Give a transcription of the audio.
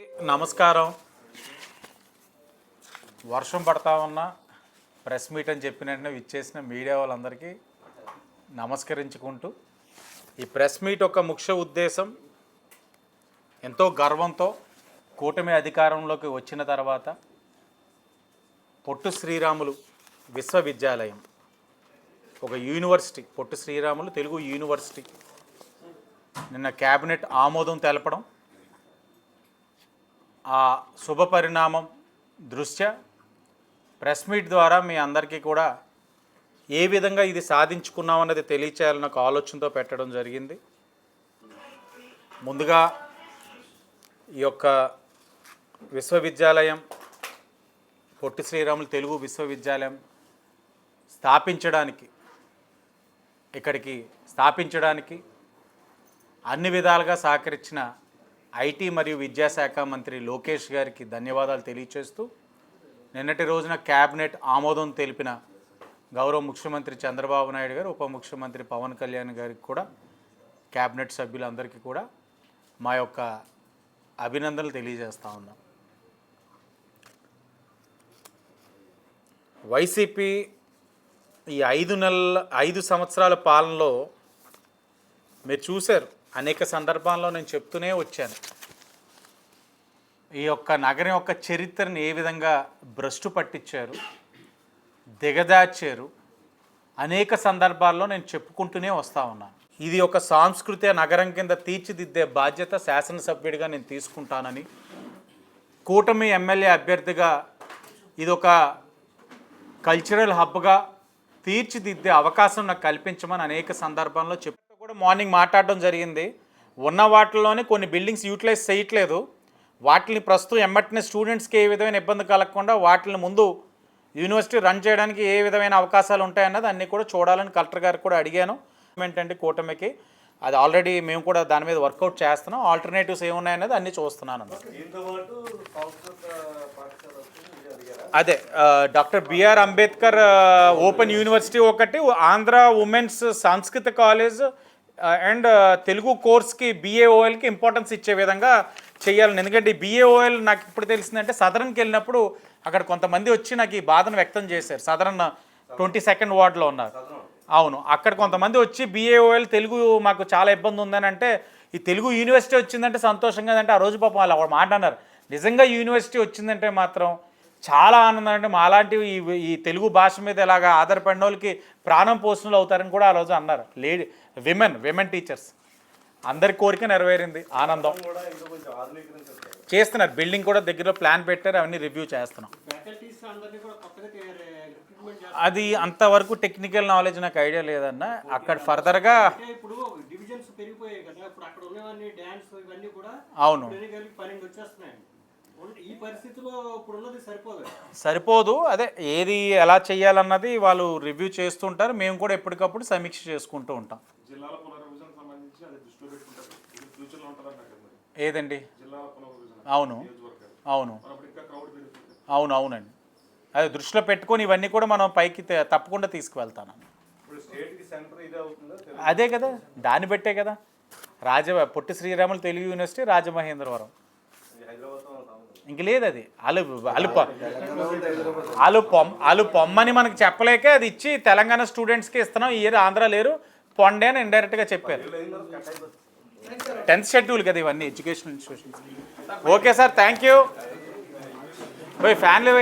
నమస్కారం. వర్షం పడతా ఉన్న ప్రెస్ మీట్ అని చెప్పిన వెంటనే విచ్చేసిన మీడియా వాళ్ళందరికీ నమస్కరించుకుంటూ ఈ ప్రెస్ మీట్ యొక్క ముఖ్య ఉద్దేశం ఎంతో గర్వంతో కూటమి అధికారంలోకి వచ్చిన తర్వాత పొట్టు శ్రీరాములు విశ్వవిద్యాలయం ఒక యూనివర్సిటీ పొట్టు శ్రీరాములు తెలుగు యూనివర్సిటీ నిన్న క్యాబినెట్ ఆమోదం తెలపడం ఆ శుభ పరిణామం దృష్ట్యా ప్రెస్ మీట్ ద్వారా మీ అందరికీ కూడా ఏ విధంగా ఇది సాధించుకున్నాం అన్నది తెలియచేయాలన్న ఒక ఆలోచనతో పెట్టడం జరిగింది. ముందుగా ఈ యొక్క విశ్వవిద్యాలయం పొట్టి శ్రీరాములు తెలుగు విశ్వవిద్యాలయం స్థాపించడానికి ఇక్కడికి స్థాపించడానికి అన్ని విధాలుగా సహకరించిన ఐటీ మరియు విద్యాశాఖ మంత్రి లోకేష్ గారికి ధన్యవాదాలు తెలియచేస్తూ నిన్నటి రోజున క్యాబినెట్ ఆమోదం తెలిపిన గౌరవ ముఖ్యమంత్రి చంద్రబాబు నాయుడు గారు ఉప ముఖ్యమంత్రి పవన్ కళ్యాణ్ గారికి కూడా క్యాబినెట్ సభ్యులందరికీ కూడా మా యొక్క అభినందనలు తెలియజేస్తా ఉన్నాం. వైసీపీ ఈ ఐదు నెలల ఐదు సంవత్సరాల పాలనలో మీరు చూశారు అనేక సందర్భాల్లో నేను చెప్తూనే వచ్చాను. ఈ యొక్క నగరం యొక్క చరిత్రను ఏ విధంగా భ్రష్టు పట్టించారు దిగదార్చారు అనేక సందర్భాల్లో నేను చెప్పుకుంటూనే వస్తూ ఉన్నాను. ఇది ఒక సాంస్కృతిక నగరం కింద తీర్చిదిద్దే బాధ్యత శాసనసభ్యుడిగా నేను తీసుకుంటానని కూటమి ఎమ్మెల్యే అభ్యర్థిగా ఇది ఒక కల్చరల్ హబ్గా తీర్చిదిద్దే అవకాశం నాకు కల్పించమని అనేక సందర్భాల్లో చెప్పు కూడా మార్నింగ్ మాట్లాడడం జరిగింది. ఉన్న వాటిల్లోనే కొన్ని బిల్డింగ్స్ యూటిలైజ్ చేయట్లేదు. వాటిని ప్రస్తుతం ఎమ్మటిని స్టూడెంట్స్కి ఏ విధమైన ఇబ్బంది కలగకుండా వాటిని ముందు యూనివర్సిటీ రన్ చేయడానికి ఏ విధమైన అవకాశాలు ఉంటాయన్నది అన్నీ కూడా చూడాలని కలెక్టర్ గారికి కూడా అడిగాను. ఏంటంటే కూటమికి. అది ఆల్రెడీ మేము కూడా దాని మీద వర్కౌట్ చేస్తున్నాం. ఆల్టర్నేటివ్స్ ఏమున్నాయన్నది అన్నీ చూస్తున్నాను? అదే doctor BR Ambedkar open university ఒకటి Andhra women's Sanskrit college and Telugu కోర్స్కి బీఏఓఎల్కి ఇంపార్టెన్స్ ఇచ్చే విధంగా చేయాలని. ఎందుకంటే బీఏఓఎల్ నాకు ఇప్పుడు తెలిసిందంటే సదరన్కి వెళ్ళినప్పుడు అక్కడ కొంతమంది వచ్చి నాకు ఈ బాధను వ్యక్తం చేశారు. సదరన్ ట్వంటీ సెకండ్ వార్డులో ఉన్నారు. అవును. అక్కడ కొంతమంది వచ్చి బీఏఓఎల్ తెలుగు మాకు చాలా ఇబ్బంది ఉందని అంటే ఈ తెలుగు యూనివర్సిటీ వచ్చిందంటే సంతోషంగా అంటే ఆ రోజు పాపం వాళ్ళు మాట అన్నారు. నిజంగా యూనివర్సిటీ వచ్చిందంటే మాత్రం చాలా ఆనందం అంటే మాలాంటి ఈ ఈ తెలుగు భాష మీద ఇలాగా ఆధారపడిన వాళ్ళకి ప్రాణం పోషణలు అవుతారని కూడా ఆ రోజు అన్నారు. Lady women women teachers. అందరి కోరిక నెరవేరింది. ఆనందం. చేస్తున్నారు. బిల్డింగ్ కూడా దగ్గరలో ప్లాన్ పెట్టారు. అవన్నీ రివ్యూ చేస్తున్నాం. అది అంతవరకు టెక్నికల్ నాలెడ్జ్ నాకు ఐడియా లేదన్న. అక్కడ ఫర్దర్గా అంటే ఇప్పుడు డివిజన్స్ పెరిగిపోయాయి కదా. ఇప్పుడు అక్కడ ఉన్నవన్నీ డ్యాన్స్ ఇవన్నీ కూడా అవును. ఈ పరిస్థితిలో ఇప్పుడు ఉన్నది సరిపోదు. సరిపోదు. అదే ఏది ఎలా చేయాలన్నది వాళ్ళు రివ్యూ చేస్తుంటారు. మేము కూడా ఎప్పటికప్పుడు సమీక్ష చేసుకుంటూ ఉంటాం. జిల్లాల పునర్విభజన సంబంధించి అది దృష్టిలో పెట్టుకుంటారు. ఇది ఫ్యూచర్లో ఉంటుందన్నారు కదా మరి. ఏదండి? జిల్లాల పునర్విభజన అవును. నియోజకవర్గాలు. అవును. మరి అప్పుడు ఇంకా క్రౌడ్ పెరుగుతుంది. అవును అవునండి. అదే దృష్టిలో పెట్టుకొని ఇవన్నీ కూడా మనం పైకి తే- తప్పకుండా తీసుకువెళ్తాను. ఇప్పుడు స్టేట్కి సెంటర్ ఇది అవుతుందా? తెలుగు? అదే కదా. దాన్ని బట్టే కదా. రాజ పొట్టి శ్రీరాములు తెలుగు యూనివర్సిటీ రాజమహేంద్రవరం. ఇది హైదరాబాద్తో. ఇంక లేదు అది వాళ్ళు వాళ్ళు అలు వాళ్ళు పొమ్ అలు పొమ్మని మనకు చెప్పలేకే అది ఇచ్చి తెలంగాణ స్టూడెంట్స్కి ఇస్తున్నాం. ఈ ఇయర్ ఆంధ్ర లేరు. పొండే అని ఇండైరెక్ట్గా చెప్పారు. టెన్త్ షెడ్యూల్ కదా ఇవన్నీ education institutions. Okay sir thank you పోయి ఫ్యాన్లు